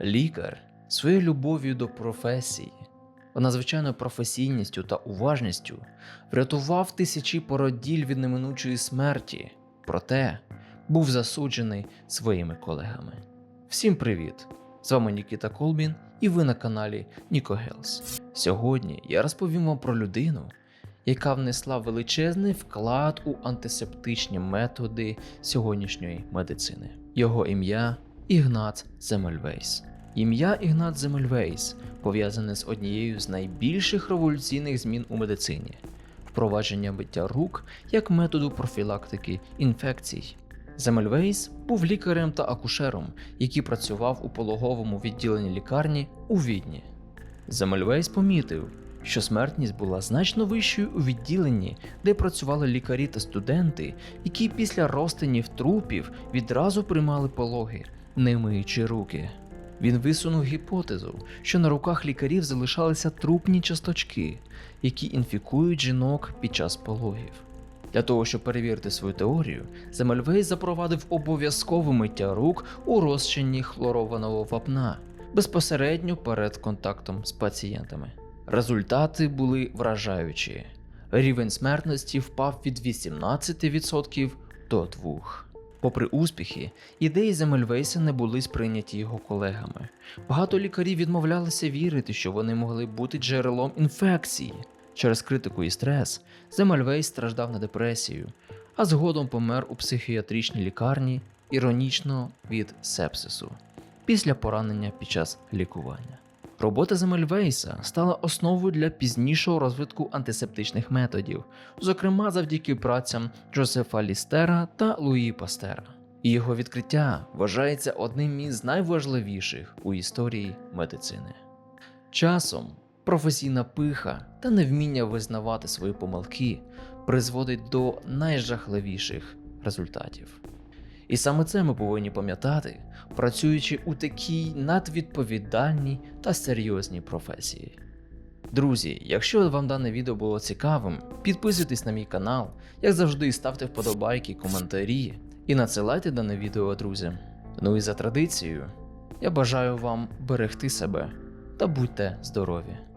Лікар своєю любов'ю до професії, надзвичайною професійністю та уважністю врятував тисячі породіль від неминучої смерті, проте був засуджений своїми колегами. Всім привіт! З вами Нікіта Колбін, і ви на каналі Ніко Гелс. Сьогодні я розповім вам про людину, яка внесла величезний вклад у антисептичні методи сьогоднішньої медицини. Його ім'я Ігнат Земельвейс. Ім'я Ігнат Земельвейс пов'язане з однією з найбільших революційних змін у медицині впровадження миття рук як методу профілактики інфекцій. Земельвейс був лікарем та акушером, який працював у пологовому відділенні лікарні у Відні. Земельвейс помітив, що смертність була значно вищою у відділенні, де працювали лікарі та студенти, які після розтинів трупів відразу приймали пологи, не миючи руки. Він висунув гіпотезу, що на руках лікарів залишалися трупні часточки, які інфікують жінок під час пологів. Для того, щоб перевірити свою теорію, Земельвейс запровадив обов'язкове миття рук у розчині хлорованого вапна безпосередньо перед контактом з пацієнтами. Результати були вражаючі. Рівень смертності впав від 18% до 2%. Попри успіхи, ідеї Земельвейса не були сприйняті його колегами. Багато лікарів відмовлялися вірити, що вони могли бути джерелом інфекції. Через критику і стрес Земельвейс страждав на депресію, а згодом помер у психіатричній лікарні іронічно від сепсису після поранення під час лікування. Робота Земельвейса стала основою для пізнішого розвитку антисептичних методів, зокрема завдяки працям Джозефа Лістера та Луї Пастера. І його відкриття вважається одним із найважливіших у історії медицини. Часом професійна пиха та невміння визнавати свої помилки призводить до найжахливіших результатів. І саме це ми повинні пам'ятати, працюючи у такій надвідповідальній та серйозній професії. Друзі, якщо вам дане відео було цікавим, підписуйтесь на мій канал, як завжди, ставте вподобайки, коментарі і надсилайте дане відео друзям. Ну і за традицією, я бажаю вам берегти себе та будьте здорові!